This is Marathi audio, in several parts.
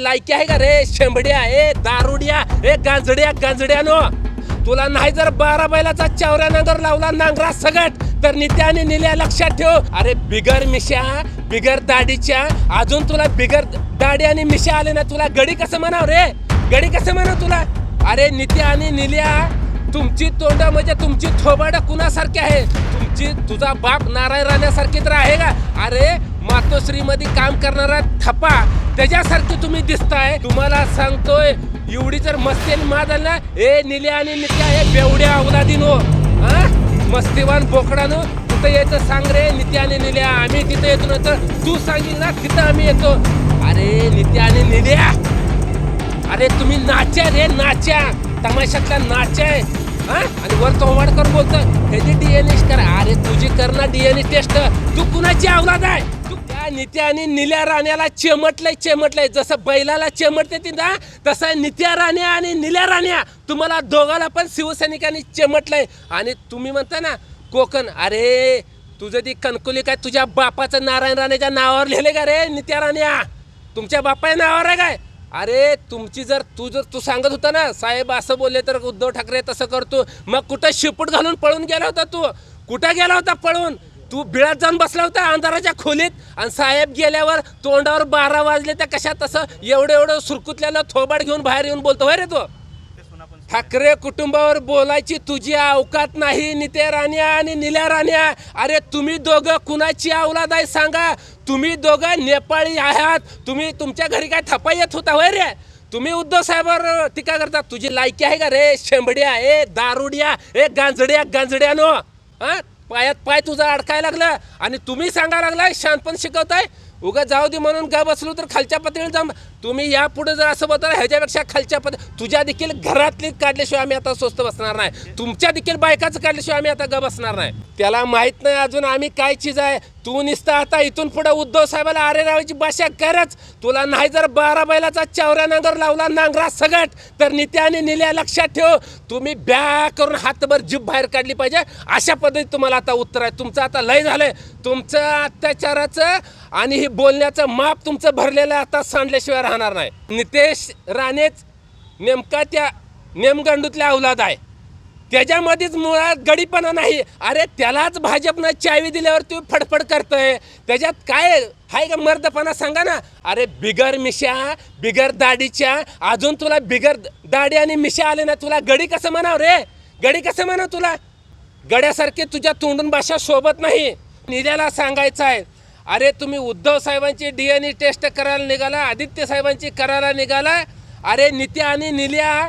लायकी आहे का रे? शेंबड्या ए दारुड्या ए गांजड्या गांजड्यानो तुला नाही जर बारा बैलाचा चावऱ्या नांगर लावला नांगरा सगट तर नित्याने निल्या लक्षात ठेव. अरे बिगर मिशा बिगर दाढीच्या अजून तुला बिगर दाढी आणि मिशा आले ना तुला गडी कसं म्हणाव रे? गडी कसं म्हणाव तुला? अरे नित्या आणि निल्या तुमची तोंड म्हणजे तुमची थोबाड कुणासारखी आहे? तुमची तुझा बाप नारायण राहण्यासारखी तर आहे का? अरे मातोश्री मध्ये काम करणारा थपा त्याच्यासारखे तुम्ही दिसताय. तुम्हाला सांगतोय एवढी जर मस्ती आणि मा ना? निल्या आणि नित्या हे बेवड्या अवलादीनो हा मस्तीवान बोकडानो कुठं यायचं सांग रे नित्या आणि निल्या? आम्ही तिथं येतो ना तर तू सांगील ना तिथं आम्ही येतो. अरे नित्या आणि निल्या. अरे तुम्ही नाच्या रे नाच्या. तमाशातला नाच्या आहे. हा? आणि वर तोंड करून बोलतो ह्याची डीएनए करा. अरे तुझी कर ना डीएनए टेस्ट तू कुणाची अवलाद आहे? नित्याने निल्या राण्याला चेमटलंय चेमटलंय. जसं बैलाला चेमटते ती ना तसं नित्या राण्या आणि निल्या राण्या तुम्हाला दोघाला पण शिवसैनिकांनी चेमटलंय. आणि तुम्ही म्हणता ना कोकण अरे तुझं ती कणकुली काय तुझ्या बापाचं नारायण राणेच्या नावावर लिहिले का रे नित्या राण्या? तुमच्या बापाच्या नावावर आहे काय? अरे तुमची जर तू जर तू सांगत होता ना साहेब असं बोलले तर उद्धव ठाकरे तसं करतो. मग कुठं शिपूट घालून पळून गेला होता तू? कुठं गेला होता पळून? तू बिळात जाऊन बसला होता अंधाराच्या खोलीत आणि साहेब गेल्यावर तोंडावर बारा वाजले त्या कशा तसं एवढं एवढं सुरकुतल्याला थोबाड घेऊन बाहेर येऊन बोलतो रे तो? ठाकरे कुटुंबावर बोलायची तुझी अवकात नाही निते राण्या आणि निल्या राण्या. अरे तुम्ही दोघं कुणाची अवलाद आहे सांगा? तुम्ही दोघं नेपाळी आहात. तुम्ही तुमच्या घरी काय थपा येत होता होय रे? तुम्ही उद्धव साहेबावर टीका करता तुझी लायकी आहे का रे? शेंबड्या ए दारुड्या ए गांजड्या गांजड्यानो हा? पायात पाय तुझा अडकायला लागला आणि तुम्ही सांगा लागलाय शानपण शिकवताय. उगा जाऊ दे म्हणून गा बसलो तर खालच्या पातळीवर जाम तुम्ही यापुढे जर असं बोलता ह्याच्यापेक्षा खालच्या पद तुझ्या देखील घरातली काढल्याशिवाय आम्ही आता स्वस्त बसणार नाही. तुमच्या देखील बायकाचं काढल्याशिवाय आम्ही आता ग बसणार नाही. त्याला माहीत नाही अजून आम्ही काय चीज आहे. तू निसता आता इथून पुढे उद्धव साहेबाला आरे रावायची भाषा करच. तुला नाही जर बारा बैलाचा चावऱ्या नांगर लावला नांगरा सगट तर नित्या आणि निल्या लक्षात ठेव. तुम्ही ब्या करून हातभर जीभ बाहेर काढली पाहिजे. अशा पद्धतीत तुम्हाला आता उत्तर आहे. तुमचं आता लय झालंय. तुमचं अत्याचाराचं आणि हे बोलण्याचं माप तुमचं भरलेलं आहे, आता सांडल्याशिवाय राहणार नाही. नितेश राणेच नेमका त्या नेमगंडूतल्या अवलाद आहे. त्याच्यामध्येच मुळात गडीपणा नाही. अरे त्यालाच भाजपनं चावी दिल्यावर तू फडफड करतोय. त्याच्यात काय हाय का मर्दपणा सांगा ना. अरे बिगर मिशा बिगर दाढीच्या अजून तुला बिगर दाढी आणि मिशा आले ना तुला गडी कसं म्हणाव रे? गडी कसं म्हणाव तुला? गड्यासारखे तुझ्या तोंडून भाषा शोभत नाही. निल्याला सांगायचं आहे अरे तुम्ही उद्धव साहेबांची डी एन ई टेस्ट करायला निघाला आदित्य साहेबांची करायला निघाला. अरे नित्या आणि निल्या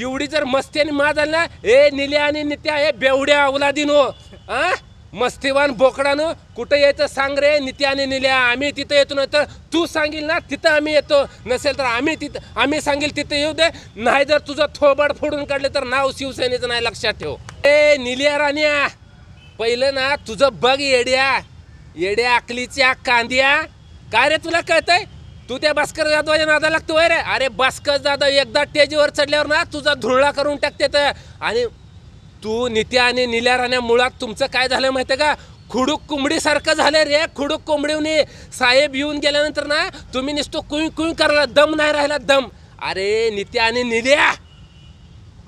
एवढी जर मस्ती आणि माज आली ना ए निल्या आणि नित्या हे बेवड्या अवलादीनो हो. आ? मस्तीवान बोकडानं कुठं यायचं सांग रे नित्या आणि निल्या आम्ही तिथं येतो ना तर तू सांगील ना तिथं आम्ही येतो. नसेल तर आम्ही तिथं आम्ही सांगेल तिथं येऊ दे. नाही जर तुझं थोबड फोडून काढलं तर नाव शिवसेनेचं नाही लक्षात ठेव. ए निल्या राण्या पहिलं ना तुझं बघ येड्या. येड्या अकलीच्या कांद्या. काय रे तुला कळतंय? तू त्या भास्कर जाधवाच्या नादा लागतो रे. अरे भास्कर जाधव एकदा टेजीवर चढल्यावर ना तुझा धुरळा करून टाकते तर. आणि तू नित्या आणि निल्या राण्या मुळात तुमचं काय झालं माहितीये का? खुडूक कोंबडीसारखं झालं रे. खुडूक कोंबडीवने साहेब येऊन गेल्यानंतर ना तुम्ही नुसतो कुई कुई करायला दम नाही राहिला दम. अरे नित्या आणि निल्या.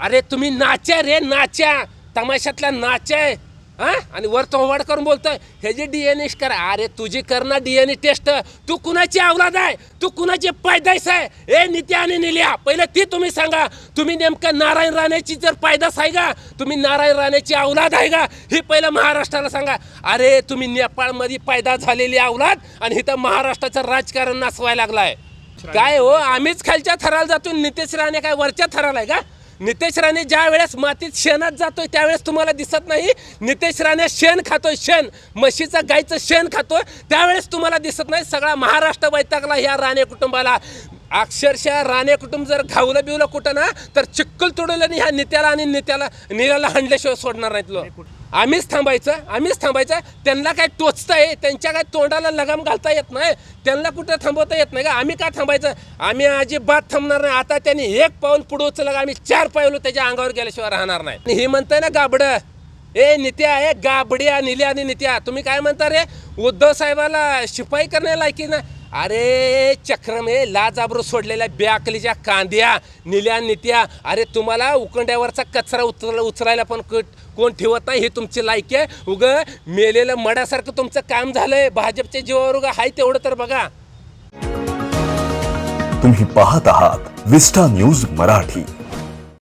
अरे तुम्ही नाच्या रे नाच्या. तमाशातल्या नाच्या आहे. हा? आणि वर तोंड करून बोलतोय ह्याची डीएनए करा. अरे तुझी कर ना डीएनए टेस्ट तू कुणाची अवलाद आहे? तू कुणाची पैदास आहे? ए नित्या आणि निल्या पहिलं ती तुम्ही सांगा. तुम्ही नेमकं नारायण राणेची जर पैदास आहे का? तुम्ही नारायण राणेची अवलाद आहे का? हे पहिलं महाराष्ट्राला सांगा. अरे तुम्ही नेपाळमध्ये पैदा झालेली अवलाद आणि इथं महाराष्ट्राचं राजकारण नासवायला लागलाय. काय हो? आम्हीच खालच्या थराला जातो नितेश राणे काय वरच्या थराला आहे का? नितेश राणे ज्या वेळेस मातीत शेणात जातोय त्यावेळेस तुम्हाला दिसत नाही. नितेश राणे शेण खातोय शेण. म्हशीचं गायचं शेण खातोय त्यावेळेस तुम्हाला दिसत नाही. सगळा महाराष्ट्र वैतागला ह्या राणे कुटुंबाला. अक्षरशः राणे कुटुंब जर घावलं बिवलं कुठं ना तर चिक्कल तुडवलं आणि ह्या नित्याला आणि नित्याला निराला हांडल्याशिवाय सोडणार नाहीत लोक. आम्हीच थांबायचं आम्हीच थांबायचं. त्यांना काय टोचताय त्यांच्या काय तोंडाला लगाम घालता येत नाही. त्यांना कुठं थांबवता येत नाही का? आम्ही काय थांबायचं? आम्ही अजिबात थांबणार नाही. आता त्यांनी एक पाऊल पुढं उचललं का? आम्ही चार पाऊल त्याच्या अंगावर गेल्याशिवाय राहणार नाही. आणि हे म्हणतंय ना गाबडं. ए नित्या ए गाबड्या निल्या आणि नित्या. तुम्ही काय म्हणता रे? उद्धव साहेबाला शिपाई करण्याला लायकी ना? अरे चक्रम हे लाजाबरू सोडलेल्या ब्याकलीच्या कांद्या निल्या नित्या. अरे तुम्हाला उकंड्यावरचा कचरा उचल उचलायला पण कोण ठेवत नाही हे तुमची लायकी आहे. उग मेलेलं मड्यासारखं तुमचं काम झालंय. भाजपच्या जीवावर उगा हाय तेवढं तर बघा. तुम्ही पाहत आहात विस्टा न्यूज मराठी.